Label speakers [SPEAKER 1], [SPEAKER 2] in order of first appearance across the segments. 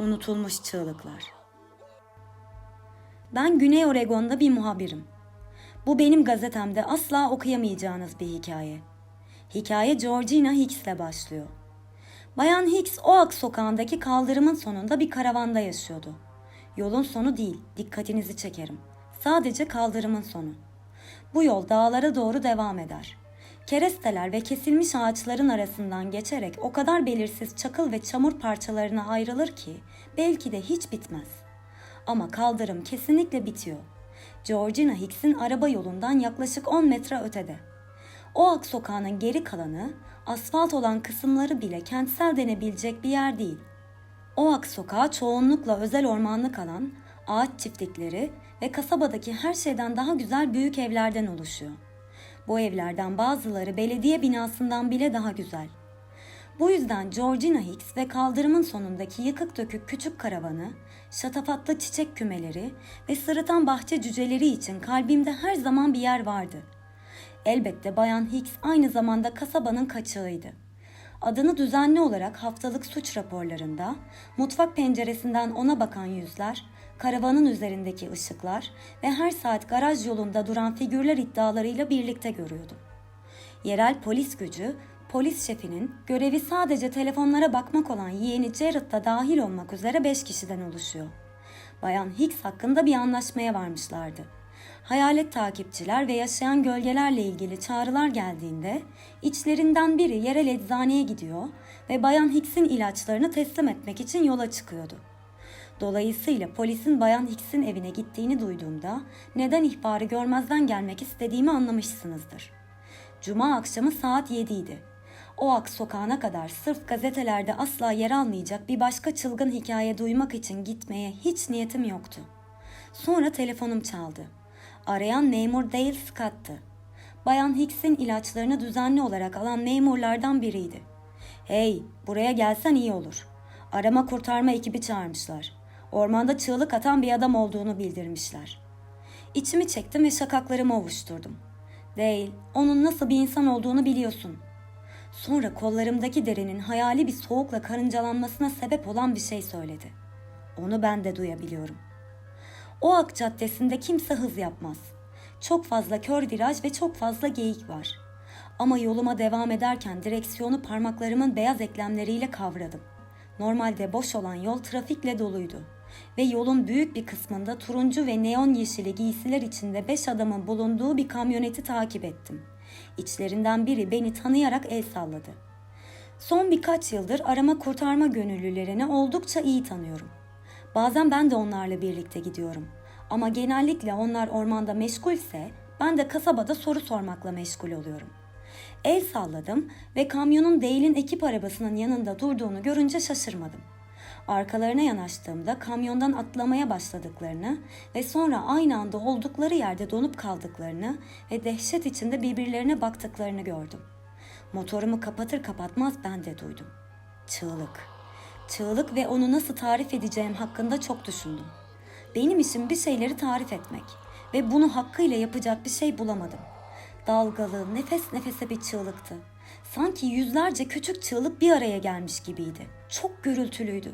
[SPEAKER 1] Unutulmuş çığlıklar. Ben Güney Oregon'da bir muhabirim. Bu benim gazetemde asla okuyamayacağınız bir hikaye. Hikaye Georgina Hicks'le başlıyor. Bayan Hicks Oak sokağındaki kaldırımın sonunda bir karavanda yaşıyordu. Yolun sonu değil, dikkatinizi çekerim. Sadece kaldırımın sonu. Bu yol dağlara doğru devam eder. Keresteler ve kesilmiş ağaçların arasından geçerek o kadar belirsiz çakıl ve çamur parçalarına ayrılır ki belki de hiç bitmez. Ama kaldırım kesinlikle bitiyor. Georgina Hicks'in araba yolundan yaklaşık 10 metre ötede. Oak sokağının geri kalanı, asfalt olan kısımları bile kentsel denebilecek bir yer değil. Oak sokağı çoğunlukla özel ormanlık alan, ağaç çiftlikleri ve kasabadaki her şeyden daha güzel büyük evlerden oluşuyor. Bu evlerden bazıları belediye binasından bile daha güzel. Bu yüzden Georgina Hicks ve kaldırımın sonundaki yıkık dökük küçük karavanı, şatafatlı çiçek kümeleri ve sırıtan bahçe cüceleri için kalbimde her zaman bir yer vardı. Elbette Bayan Hicks aynı zamanda kasabanın kaçığıydı. Adını düzenli olarak haftalık suç raporlarında, mutfak penceresinden ona bakan yüzler, karavanın üzerindeki ışıklar ve her saat garaj yolunda duran figürler iddialarıyla birlikte görüyordu. Yerel polis gücü, polis şefinin görevi sadece telefonlara bakmak olan yeğeni Jared da dahil olmak üzere 5 kişiden oluşuyor. Bayan Hicks hakkında bir anlaşmaya varmışlardı. Hayalet takipçiler ve yaşayan gölgelerle ilgili çağrılar geldiğinde içlerinden biri yerel eczaneye gidiyor ve Bayan Hicks'in ilaçlarını teslim etmek için yola çıkıyordu. Dolayısıyla polisin Bayan Hicks'in evine gittiğini duyduğumda neden ihbarı görmezden gelmek istediğimi anlamışsınızdır. Cuma akşamı saat 7 idi. Oak sokağına kadar sırf gazetelerde asla yer almayacak bir başka çılgın hikaye duymak için gitmeye hiç niyetim yoktu. Sonra telefonum çaldı. Arayan memur Dale Scott'tı. Bayan Hicks'in ilaçlarını düzenli olarak alan memurlardan biriydi. Hey, buraya gelsen iyi olur. Arama kurtarma ekibi çağırmışlar. Ormanda çığlık atan bir adam olduğunu bildirmişler. İçimi çektim ve şakaklarımı ovuşturdum. Değil, onun nasıl bir insan olduğunu biliyorsun. Sonra kollarımdaki derinin hayali bir soğukla karıncalanmasına sebep olan bir şey söyledi. Onu ben de duyabiliyorum. O ak caddesinde kimse hız yapmaz. Çok fazla kör viraj ve çok fazla geyik var. Ama yoluma devam ederken direksiyonu parmaklarımın beyaz eklemleriyle kavradım. Normalde boş olan yol trafikle doluydu ve yolun büyük bir kısmında turuncu ve neon yeşili giysiler içinde beş adamın bulunduğu bir kamyoneti takip ettim. İçlerinden biri beni tanıyarak el salladı. Son birkaç yıldır arama kurtarma gönüllülerini oldukça iyi tanıyorum. Bazen ben de onlarla birlikte gidiyorum. Ama genellikle onlar ormanda meşgulse ben de kasabada soru sormakla meşgul oluyorum. El salladım ve kamyonun Dale'in ekip arabasının yanında durduğunu görünce şaşırmadım. Arkalarına yanaştığımda kamyondan atlamaya başladıklarını ve sonra aynı anda oldukları yerde donup kaldıklarını ve dehşet içinde birbirlerine baktıklarını gördüm. Motorumu kapatır kapatmaz ben de duydum. Çığlık. Çığlık ve onu nasıl tarif edeceğim hakkında çok düşündüm. Benim işim bir şeyleri tarif etmek ve bunu hakkıyla yapacak bir şey bulamadım. Dalgalı, nefes nefese bir çığlıktı. Sanki yüzlerce küçük çığlık bir araya gelmiş gibiydi. Çok gürültülüydü.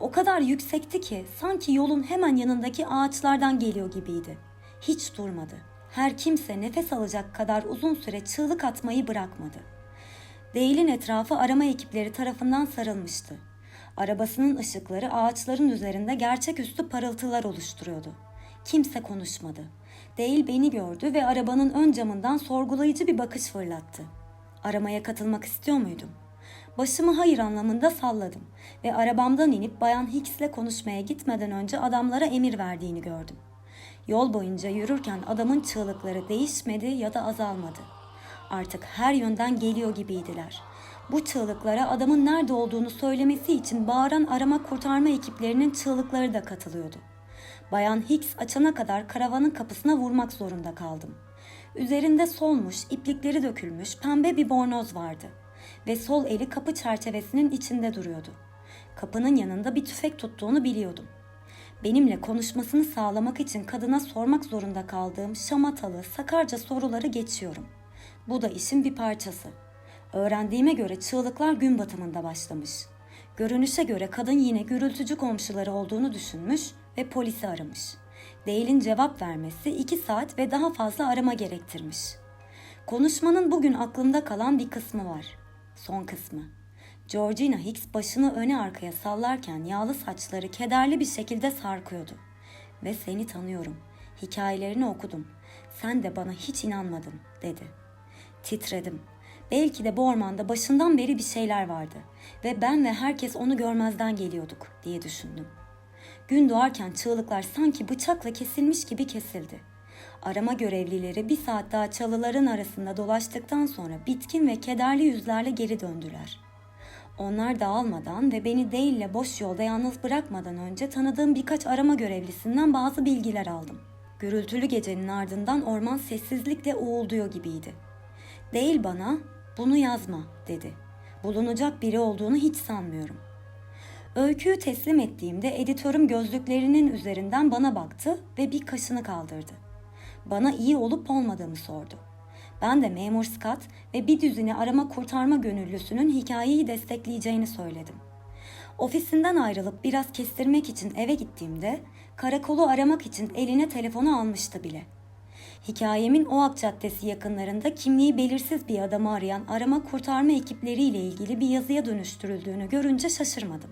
[SPEAKER 1] O kadar yüksekti ki sanki yolun hemen yanındaki ağaçlardan geliyor gibiydi. Hiç durmadı. Her kimse nefes alacak kadar uzun süre çığlık atmayı bırakmadı. Değil'in etrafı arama ekipleri tarafından sarılmıştı. Arabasının ışıkları ağaçların üzerinde gerçeküstü parıltılar oluşturuyordu. Kimse konuşmadı. Değil beni gördü ve arabanın ön camından sorgulayıcı bir bakış fırlattı. Aramaya katılmak istiyor muydum? Başımı hayır anlamında salladım ve arabamdan inip Bayan Hicks'le konuşmaya gitmeden önce adamlara emir verdiğini gördüm. Yol boyunca yürürken adamın çığlıkları değişmedi ya da azalmadı. Artık her yönden geliyor gibiydiler. Bu çığlıklara adamın nerede olduğunu söylemesi için bağıran arama kurtarma ekiplerinin çığlıkları da katılıyordu. Bayan Hicks açana kadar karavanın kapısına vurmak zorunda kaldım. Üzerinde solmuş, iplikleri dökülmüş pembe bir bornoz vardı ve sol eli kapı çerçevesinin içinde duruyordu. Kapının yanında bir tüfek tuttuğunu biliyordum. Benimle konuşmasını sağlamak için kadına sormak zorunda kaldığım şamatalı, sakarca soruları geçiyorum. Bu da işin bir parçası. Öğrendiğime göre çığlıklar gün batımında başlamış. Görünüşe göre kadın yine gürültücü komşuları olduğunu düşünmüş ve polisi aramış. Dale'in cevap vermesi iki saat ve daha fazla arama gerektirmiş. Konuşmanın bugün aklımda kalan bir kısmı var. Son kısmı. Georgina Hicks başını öne arkaya sallarken yağlı saçları kederli bir şekilde sarkıyordu. Ve seni tanıyorum. Hikayelerini okudum. Sen de bana hiç inanmadın, dedi. Titredim. Belki de bu ormanda başından beri bir şeyler vardı ve ben ve herkes onu görmezden geliyorduk diye düşündüm. Gün doğarken çığlıklar sanki bıçakla kesilmiş gibi kesildi. Arama görevlileri bir saat daha çalıların arasında dolaştıktan sonra bitkin ve kederli yüzlerle geri döndüler. Onlar dağılmadan ve beni değille boş yolda yalnız bırakmadan önce tanıdığım birkaç arama görevlisinden bazı bilgiler aldım. Gürültülü gecenin ardından orman sessizlikle uğulduyor gibiydi. Değil bana, bunu yazma dedi. Bulunacak biri olduğunu hiç sanmıyorum. Öyküyü teslim ettiğimde editörüm gözlüklerinin üzerinden bana baktı ve bir kaşını kaldırdı. Bana iyi olup olmadığımı sordu. Ben de memur Scott ve bir düzine arama kurtarma gönüllüsünün hikayeyi destekleyeceğini söyledim. Ofisinden ayrılıp biraz kestirmek için eve gittiğimde karakolu aramak için eline telefonu almıştı bile. Hikayemin Oak Caddesi yakınlarında kimliği belirsiz bir adamı arayan arama kurtarma ekipleriyle ilgili bir yazıya dönüştürüldüğünü görünce şaşırmadım.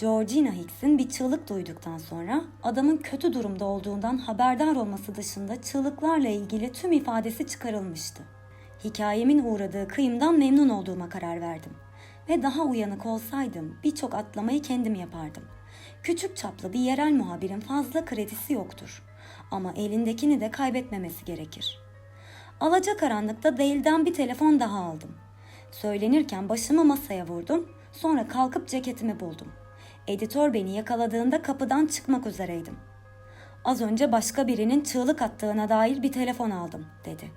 [SPEAKER 1] Georgina Hicks'in bir çığlık duyduktan sonra adamın kötü durumda olduğundan haberdar olması dışında çığlıklarla ilgili tüm ifadesi çıkarılmıştı. Hikayemin uğradığı kıyımdan memnun olduğuma karar verdim. Ve daha uyanık olsaydım birçok atlamayı kendim yapardım. Küçük çaplı bir yerel muhabirin fazla kredisi yoktur. Ama elindekini de kaybetmemesi gerekir. Alacakaranlıkta Dale'den bir telefon daha aldım. Söylenirken başımı masaya vurdum, sonra kalkıp ceketimi buldum. Editör beni yakaladığında kapıdan çıkmak üzereydim. Az önce başka birinin çığlık attığına dair bir telefon aldım, dedi.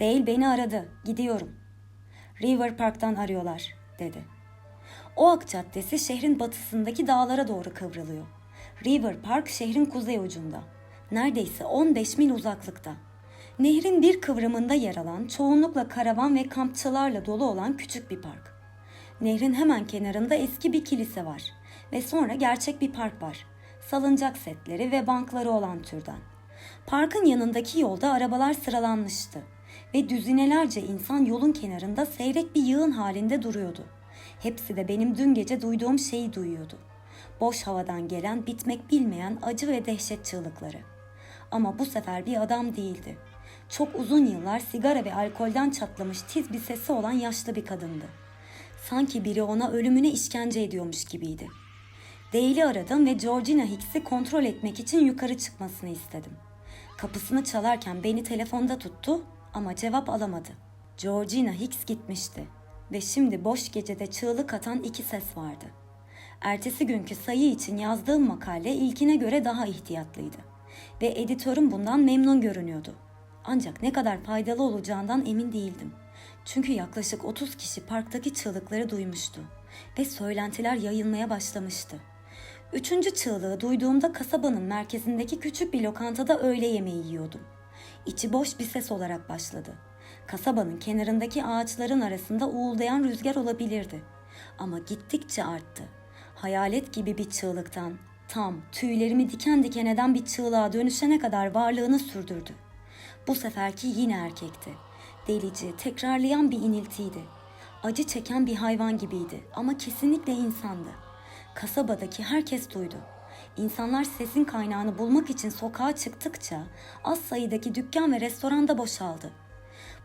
[SPEAKER 1] Dale beni aradı, gidiyorum. River Park'tan arıyorlar, dedi. Oak Caddesi şehrin batısındaki dağlara doğru kıvrılıyor. River Park şehrin kuzey ucunda. Neredeyse 15 mil uzaklıkta. Nehrin bir kıvrımında yer alan, çoğunlukla karavan ve kampçılarla dolu olan küçük bir park. Nehrin hemen kenarında eski bir kilise var ve sonra gerçek bir park var. Salıncak setleri ve bankları olan türden. Parkın yanındaki yolda arabalar sıralanmıştı ve düzinelerce insan yolun kenarında seyrek bir yığın halinde duruyordu. Hepsi de benim dün gece duyduğum şeyi duyuyordu. Boş havadan gelen, bitmek bilmeyen acı ve dehşet çığlıkları. Ama bu sefer bir adam değildi. Çok uzun yıllar sigara ve alkolden çatlamış tiz bir sesi olan yaşlı bir kadındı. Sanki biri ona ölümüne işkence ediyormuş gibiydi. Dale'i aradım ve Georgina Hicks'i kontrol etmek için yukarı çıkmasını istedim. Kapısını çalarken beni telefonda tuttu ama cevap alamadı. Georgina Hicks gitmişti ve şimdi boş gecede çığlık atan iki ses vardı. Ertesi günkü sayı için yazdığım makale ilkine göre daha ihtiyatlıydı ve editörüm bundan memnun görünüyordu. Ancak ne kadar faydalı olacağından emin değildim. Çünkü yaklaşık 30 kişi parktaki çığlıkları duymuştu ve söylentiler yayılmaya başlamıştı. Üçüncü çığlığı duyduğumda kasabanın merkezindeki küçük bir lokantada öğle yemeği yiyordum. İçi boş bir ses olarak başladı. Kasabanın kenarındaki ağaçların arasında uğuldayan rüzgar olabilirdi. Ama gittikçe arttı. Hayalet gibi bir çığlıktan, tam tüylerimi diken diken eden bir çığlığa dönüşene kadar varlığını sürdürdü. Bu seferki yine erkekti. Delici, tekrarlayan bir iniltiydi. Acı çeken bir hayvan gibiydi ama kesinlikle insandı. Kasabadaki herkes duydu. İnsanlar sesin kaynağını bulmak için sokağa çıktıkça az sayıdaki dükkan ve restoranda boşaldı.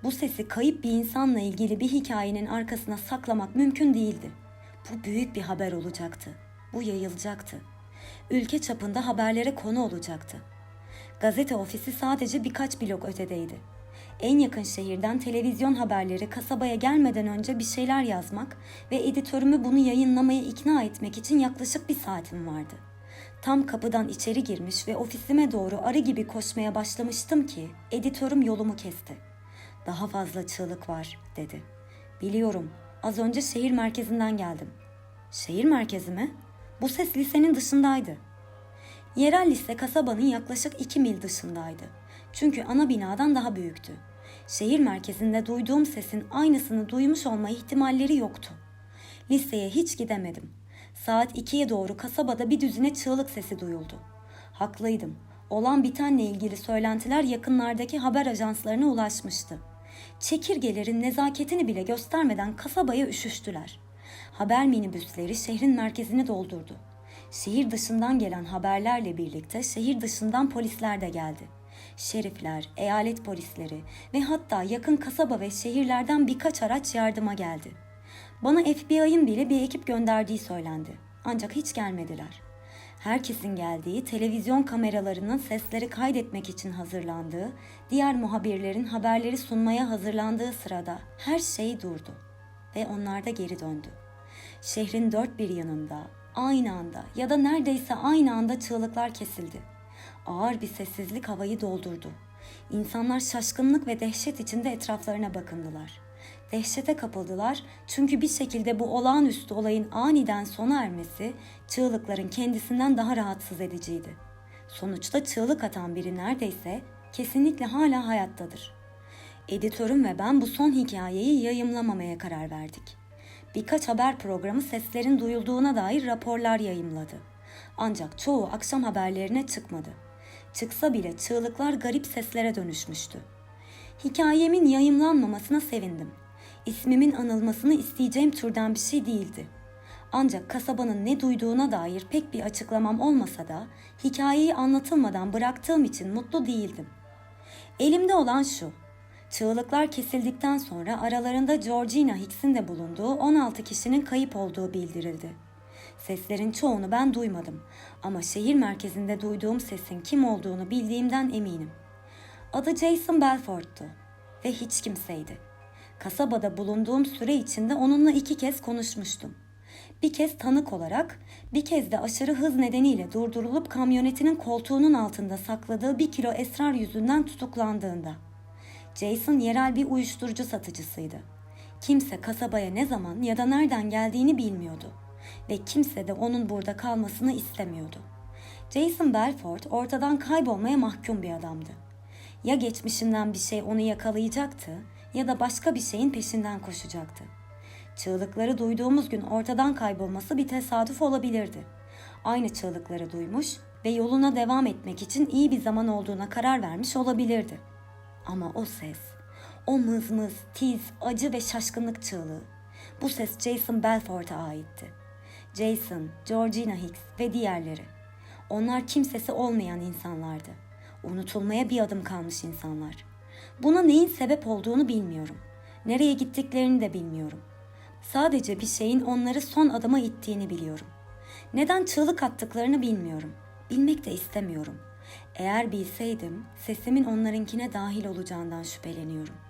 [SPEAKER 1] Bu sesi kayıp bir insanla ilgili bir hikayenin arkasına saklamak mümkün değildi. Bu büyük bir haber olacaktı. Bu yayılacaktı. Ülke çapında haberlere konu olacaktı. Gazete ofisi sadece birkaç blok ötedeydi. En yakın şehirden televizyon haberleri kasabaya gelmeden önce bir şeyler yazmak ve editörümü bunu yayınlamaya ikna etmek için yaklaşık bir saatim vardı. Tam kapıdan içeri girmiş ve ofisime doğru arı gibi koşmaya başlamıştım ki editörüm yolumu kesti. Daha fazla çığlık var dedi. Biliyorum az önce şehir merkezinden geldim. Şehir merkezi mi? Bu ses lisenin dışındaydı. Yerel lise kasabanın yaklaşık iki mil dışındaydı. Çünkü ana binadan daha büyüktü. Şehir merkezinde duyduğum sesin aynısını duymuş olma ihtimalleri yoktu. Liseye hiç gidemedim. Saat 2'ye doğru kasabada bir düzine çığlık sesi duyuldu. Haklıydım. Olan bitenle ilgili söylentiler yakınlardaki haber ajanslarına ulaşmıştı. Çekirgelerin nezaketini bile göstermeden kasabaya üşüştüler. Haber minibüsleri şehrin merkezini doldurdu. Şehir dışından gelen haberlerle birlikte şehir dışından polisler de geldi. Şerifler, eyalet polisleri ve hatta yakın kasaba ve şehirlerden birkaç araç yardıma geldi. Bana FBI'ın bile bir ekip gönderdiği söylendi. Ancak hiç gelmediler. Herkesin geldiği, televizyon kameralarının sesleri kaydetmek için hazırlandığı, diğer muhabirlerin haberleri sunmaya hazırlandığı sırada her şey durdu ve onlar da geri döndü. Şehrin dört bir yanında, aynı anda ya da neredeyse aynı anda çığlıklar kesildi. Ağır bir sessizlik havayı doldurdu. İnsanlar şaşkınlık ve dehşet içinde etraflarına bakındılar. Dehşete kapıldılar çünkü bir şekilde bu olağanüstü olayın aniden sona ermesi çığlıkların kendisinden daha rahatsız ediciydi. Sonuçta çığlık atan biri neredeyse kesinlikle hala hayattadır. Editörüm ve ben bu son hikayeyi yayımlamamaya karar verdik. Birkaç haber programı seslerin duyulduğuna dair raporlar yayımladı. Ancak çoğu akşam haberlerine çıkmadı. Çıksa bile çığlıklar garip seslere dönüşmüştü. Hikayemin yayımlanmamasına sevindim. İsmimin anılmasını isteyeceğim türden bir şey değildi. Ancak kasabanın ne duyduğuna dair pek bir açıklamam olmasa da hikayeyi anlatılmadan bıraktığım için mutlu değildim. Elimde olan şu. Çığlıklar kesildikten sonra aralarında Georgina Hicks'in de bulunduğu 16 kişinin kayıp olduğu bildirildi. Seslerin çoğunu ben duymadım ama şehir merkezinde duyduğum sesin kim olduğunu bildiğimden eminim. Adı Jason Belfort'tu ve hiç kimseydi. Kasabada bulunduğum süre içinde onunla iki kez konuşmuştum. Bir kez tanık olarak, bir kez de aşırı hız nedeniyle durdurulup kamyonetinin koltuğunun altında sakladığı bir kilo esrar yüzünden tutuklandığında. Jason yerel bir uyuşturucu satıcısıydı. Kimse kasabaya ne zaman ya da nereden geldiğini bilmiyordu ve kimse de onun burada kalmasını istemiyordu. Jason Belfort ortadan kaybolmaya mahkum bir adamdı. Ya geçmişinden bir şey onu yakalayacaktı ya da başka bir şeyin peşinden koşacaktı. Çığlıkları duyduğumuz gün ortadan kaybolması bir tesadüf olabilirdi. Aynı çığlıkları duymuş ve yoluna devam etmek için iyi bir zaman olduğuna karar vermiş olabilirdi. Ama o ses, o mızmız, tiz, acı ve şaşkınlık çığlığı, bu ses Jason Belfort'a aitti. Jason, Georgina Hicks ve diğerleri. Onlar kimsesi olmayan insanlardı. Unutulmaya bir adım kalmış insanlar. Buna neyin sebep olduğunu bilmiyorum. Nereye gittiklerini de bilmiyorum. Sadece bir şeyin onları son adıma ittiğini biliyorum. Neden çığlık attıklarını bilmiyorum. Bilmek de istemiyorum. Eğer bilseydim sesimin onlarınkine dahil olacağından şüpheleniyorum.